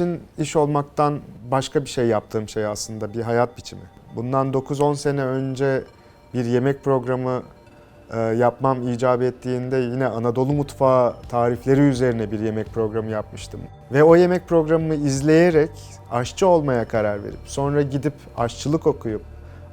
için iş olmaktan başka bir şey yaptığım şey aslında bir hayat biçimi. Bundan 9-10 sene önce bir yemek programı e, yapmam icap ettiğinde yine Anadolu mutfağı tarifleri üzerine bir yemek programı yapmıştım. Ve o yemek programını izleyerek aşçı olmaya karar verip sonra gidip aşçılık okuyup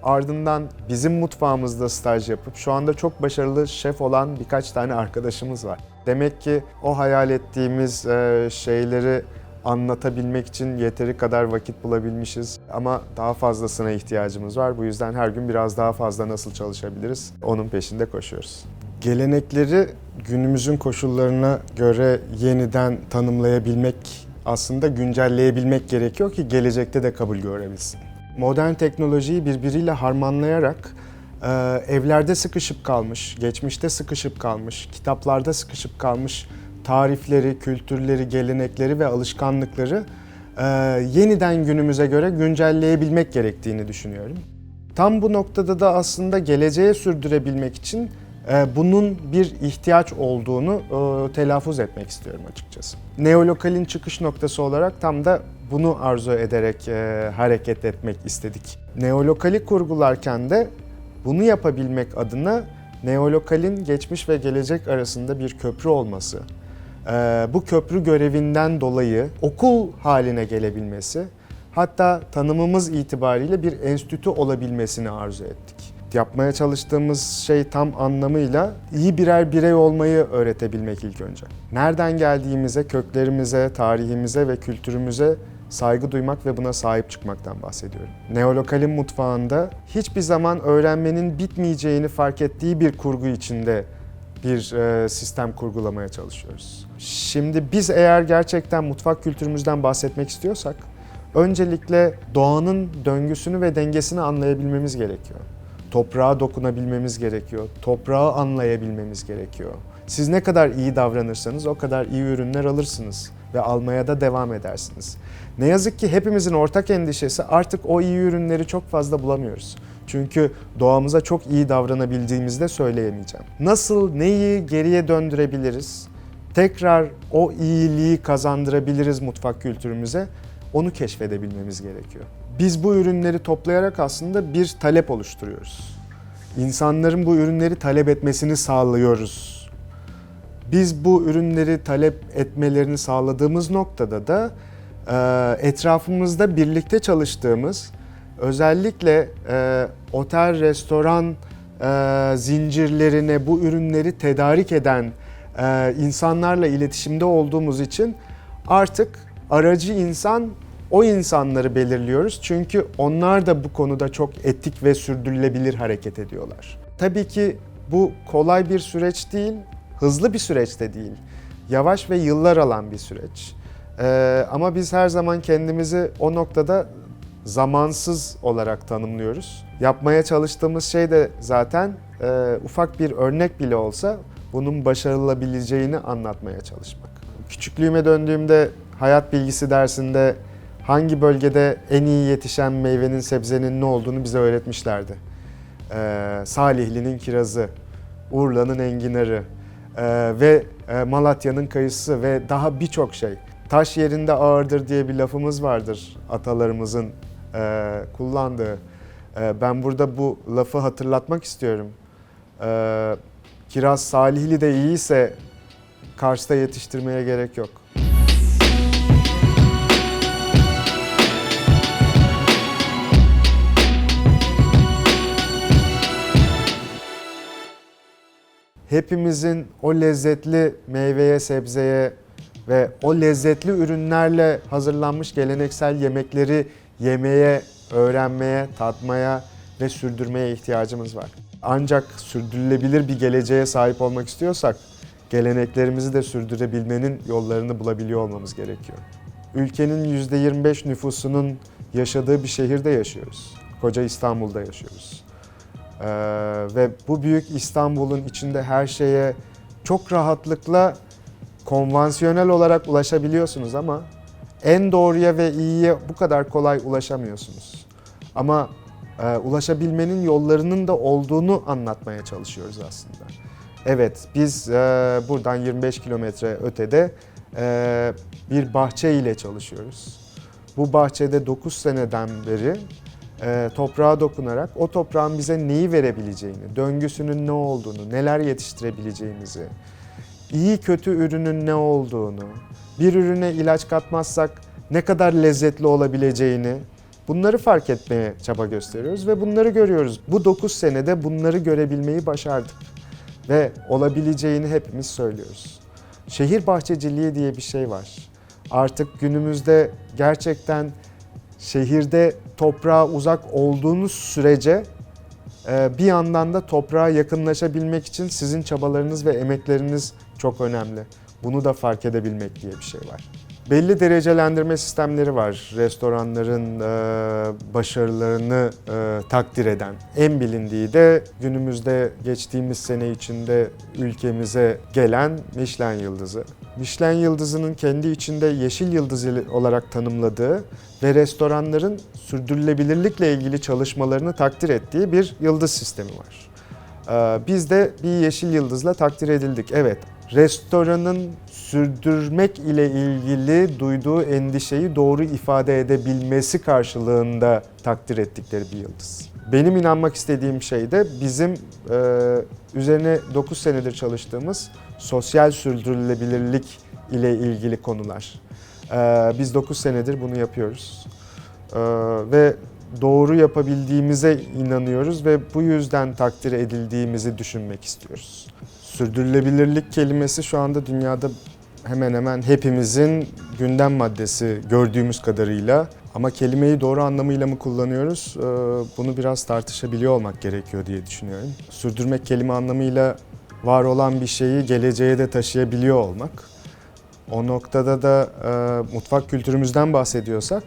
ardından bizim mutfağımızda staj yapıp şu anda çok başarılı şef olan birkaç tane arkadaşımız var. Demek ki o hayal ettiğimiz e, şeyleri anlatabilmek için yeteri kadar vakit bulabilmişiz ama daha fazlasına ihtiyacımız var. Bu yüzden her gün biraz daha fazla nasıl çalışabiliriz onun peşinde koşuyoruz. Gelenekleri günümüzün koşullarına göre yeniden tanımlayabilmek, aslında güncelleyebilmek gerekiyor ki gelecekte de kabul görebilsin. Modern teknolojiyi birbiriyle harmanlayarak e, evlerde sıkışıp kalmış, geçmişte sıkışıp kalmış, kitaplarda sıkışıp kalmış tarifleri, kültürleri, gelenekleri ve alışkanlıkları e, yeniden günümüze göre güncelleyebilmek gerektiğini düşünüyorum. Tam bu noktada da aslında geleceğe sürdürebilmek için e, bunun bir ihtiyaç olduğunu e, telaffuz etmek istiyorum açıkçası. Neolokalin çıkış noktası olarak tam da bunu arzu ederek e, hareket etmek istedik. Neolokali kurgularken de bunu yapabilmek adına neolokalin geçmiş ve gelecek arasında bir köprü olması, bu köprü görevinden dolayı okul haline gelebilmesi, hatta tanımımız itibariyle bir enstitü olabilmesini arzu ettik. Yapmaya çalıştığımız şey tam anlamıyla iyi birer birey olmayı öğretebilmek ilk önce. Nereden geldiğimize, köklerimize, tarihimize ve kültürümüze saygı duymak ve buna sahip çıkmaktan bahsediyorum. Neolokalin mutfağında hiçbir zaman öğrenmenin bitmeyeceğini fark ettiği bir kurgu içinde bir e, sistem kurgulamaya çalışıyoruz. Şimdi biz eğer gerçekten mutfak kültürümüzden bahsetmek istiyorsak öncelikle doğanın döngüsünü ve dengesini anlayabilmemiz gerekiyor. Toprağa dokunabilmemiz gerekiyor. Toprağı anlayabilmemiz gerekiyor. Siz ne kadar iyi davranırsanız o kadar iyi ürünler alırsınız ve almaya da devam edersiniz. Ne yazık ki hepimizin ortak endişesi artık o iyi ürünleri çok fazla bulamıyoruz. Çünkü doğamıza çok iyi davranabildiğimizi de söyleyemeyeceğim. Nasıl neyi geriye döndürebiliriz? Tekrar o iyiliği kazandırabiliriz mutfak kültürümüze. Onu keşfedebilmemiz gerekiyor. Biz bu ürünleri toplayarak aslında bir talep oluşturuyoruz. İnsanların bu ürünleri talep etmesini sağlıyoruz. Biz bu ürünleri talep etmelerini sağladığımız noktada da etrafımızda birlikte çalıştığımız özellikle e, otel, restoran e, zincirlerine bu ürünleri tedarik eden e, insanlarla iletişimde olduğumuz için artık aracı insan o insanları belirliyoruz. Çünkü onlar da bu konuda çok etik ve sürdürülebilir hareket ediyorlar. Tabii ki bu kolay bir süreç değil, hızlı bir süreç de değil. Yavaş ve yıllar alan bir süreç. Ee, ama biz her zaman kendimizi o noktada zamansız olarak tanımlıyoruz. Yapmaya çalıştığımız şey de zaten e, ufak bir örnek bile olsa bunun başarılabileceğini anlatmaya çalışmak. Küçüklüğüme döndüğümde hayat bilgisi dersinde hangi bölgede en iyi yetişen meyvenin, sebzenin ne olduğunu bize öğretmişlerdi. Ee, Salihli'nin kirazı, Urla'nın enginarı e, ve e, Malatya'nın kayısı ve daha birçok şey. Taş yerinde ağırdır diye bir lafımız vardır atalarımızın e, kullandığı. E, ben burada bu lafı hatırlatmak istiyorum. E, kiraz Salihli de iyiyse Kars'ta yetiştirmeye gerek yok. hepimizin o lezzetli meyveye, sebzeye ve o lezzetli ürünlerle hazırlanmış geleneksel yemekleri yemeye, öğrenmeye, tatmaya ve sürdürmeye ihtiyacımız var. Ancak sürdürülebilir bir geleceğe sahip olmak istiyorsak geleneklerimizi de sürdürebilmenin yollarını bulabiliyor olmamız gerekiyor. Ülkenin %25 nüfusunun yaşadığı bir şehirde yaşıyoruz. Koca İstanbul'da yaşıyoruz. Ee, ve bu büyük İstanbul'un içinde her şeye çok rahatlıkla konvansiyonel olarak ulaşabiliyorsunuz ama en doğruya ve iyiye bu kadar kolay ulaşamıyorsunuz. Ama e, ulaşabilmenin yollarının da olduğunu anlatmaya çalışıyoruz aslında. Evet, biz e, buradan 25 kilometre ötede e, bir bahçe ile çalışıyoruz. Bu bahçede 9 seneden beri e, toprağa dokunarak o toprağın bize neyi verebileceğini, döngüsünün ne olduğunu, neler yetiştirebileceğimizi, iyi kötü ürünün ne olduğunu, bir ürüne ilaç katmazsak ne kadar lezzetli olabileceğini bunları fark etmeye çaba gösteriyoruz ve bunları görüyoruz. Bu 9 senede bunları görebilmeyi başardık ve olabileceğini hepimiz söylüyoruz. Şehir bahçeciliği diye bir şey var. Artık günümüzde gerçekten şehirde toprağa uzak olduğunuz sürece e, bir yandan da toprağa yakınlaşabilmek için sizin çabalarınız ve emekleriniz çok önemli. Bunu da fark edebilmek diye bir şey var. Belli derecelendirme sistemleri var. Restoranların e, başarılarını e, takdir eden. En bilindiği de günümüzde geçtiğimiz sene içinde ülkemize gelen Michelin yıldızı. Michelin yıldızının kendi içinde yeşil yıldız olarak tanımladığı ve restoranların sürdürülebilirlikle ilgili çalışmalarını takdir ettiği bir yıldız sistemi var. Ee, Biz de bir yeşil yıldızla takdir edildik. Evet, restoranın sürdürmek ile ilgili duyduğu endişeyi doğru ifade edebilmesi karşılığında takdir ettikleri bir yıldız. Benim inanmak istediğim şey de bizim e, üzerine 9 senedir çalıştığımız sosyal sürdürülebilirlik ile ilgili konular. E, biz 9 senedir bunu yapıyoruz. E, ve doğru yapabildiğimize inanıyoruz ve bu yüzden takdir edildiğimizi düşünmek istiyoruz. Sürdürülebilirlik kelimesi şu anda dünyada hemen hemen hepimizin gündem maddesi gördüğümüz kadarıyla. Ama kelimeyi doğru anlamıyla mı kullanıyoruz? Ee, Bunu biraz tartışabiliyor olmak gerekiyor diye düşünüyorum. Sürdürmek kelime anlamıyla var olan bir şeyi geleceğe de taşıyabiliyor olmak. O noktada da e, mutfak kültürümüzden bahsediyorsak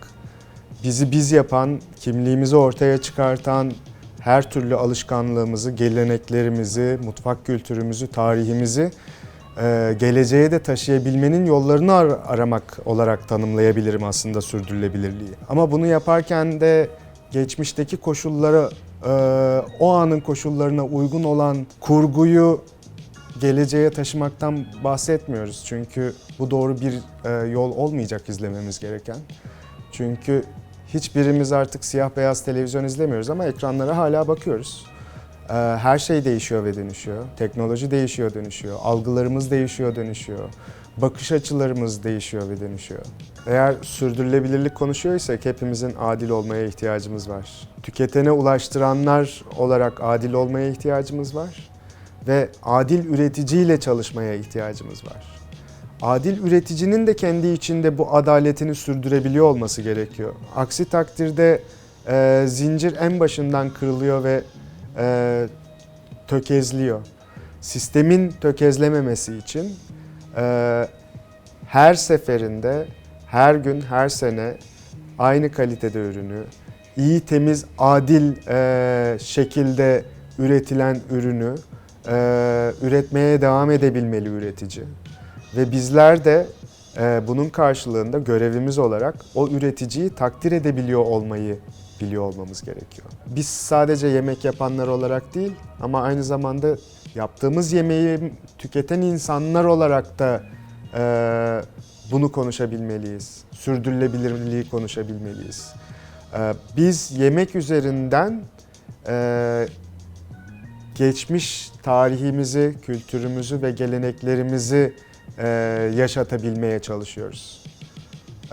bizi biz yapan, kimliğimizi ortaya çıkartan her türlü alışkanlığımızı, geleneklerimizi, mutfak kültürümüzü, tarihimizi e, geleceğe de taşıyabilmenin yollarını ar- aramak olarak tanımlayabilirim aslında sürdürülebilirliği. Ama bunu yaparken de geçmişteki koşullara, e, o anın koşullarına uygun olan kurguyu geleceğe taşımaktan bahsetmiyoruz. Çünkü bu doğru bir e, yol olmayacak izlememiz gereken. Çünkü hiçbirimiz artık siyah beyaz televizyon izlemiyoruz ama ekranlara hala bakıyoruz. Ee, Her şey değişiyor ve dönüşüyor. Teknoloji değişiyor, dönüşüyor. Algılarımız değişiyor, dönüşüyor. Bakış açılarımız değişiyor ve dönüşüyor. Eğer sürdürülebilirlik konuşuyorsak hepimizin adil olmaya ihtiyacımız var. Tüketene ulaştıranlar olarak adil olmaya ihtiyacımız var. Ve adil üreticiyle çalışmaya ihtiyacımız var. Adil üreticinin de kendi içinde bu adaletini sürdürebiliyor olması gerekiyor. Aksi takdirde e, zincir en başından kırılıyor ve e, tökezliyor. Sistemin tökezlememesi için e, her seferinde, her gün, her sene aynı kalitede ürünü, iyi, temiz, adil e, şekilde üretilen ürünü e, üretmeye devam edebilmeli üretici. Ve bizler de e, bunun karşılığında görevimiz olarak o üreticiyi takdir edebiliyor olmayı biliyor olmamız gerekiyor. Biz sadece yemek yapanlar olarak değil ama aynı zamanda yaptığımız yemeği tüketen insanlar olarak da e, bunu konuşabilmeliyiz. Sürdürülebilirliği konuşabilmeliyiz. E, biz yemek üzerinden e, geçmiş tarihimizi, kültürümüzü ve geleneklerimizi e, yaşatabilmeye çalışıyoruz.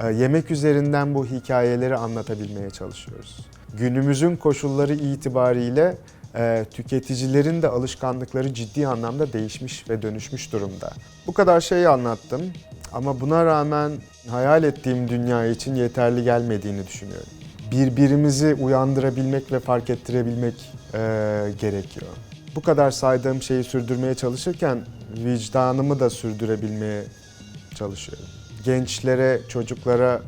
E, yemek üzerinden bu hikayeleri anlatabilmeye çalışıyoruz. Günümüzün koşulları itibariyle e, tüketicilerin de alışkanlıkları ciddi anlamda değişmiş ve dönüşmüş durumda. Bu kadar şeyi anlattım ama buna rağmen hayal ettiğim dünya için yeterli gelmediğini düşünüyorum. Birbirimizi uyandırabilmek ve fark ettirebilmek gerekiyor. Bu kadar saydığım şeyi sürdürmeye çalışırken vicdanımı da sürdürebilmeye çalışıyorum. Gençlere, çocuklara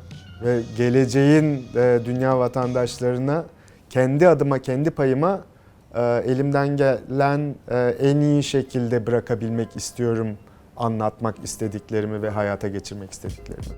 ve geleceğin e, dünya vatandaşlarına kendi adıma, kendi payıma e, elimden gelen e, en iyi şekilde bırakabilmek istiyorum anlatmak istediklerimi ve hayata geçirmek istediklerimi.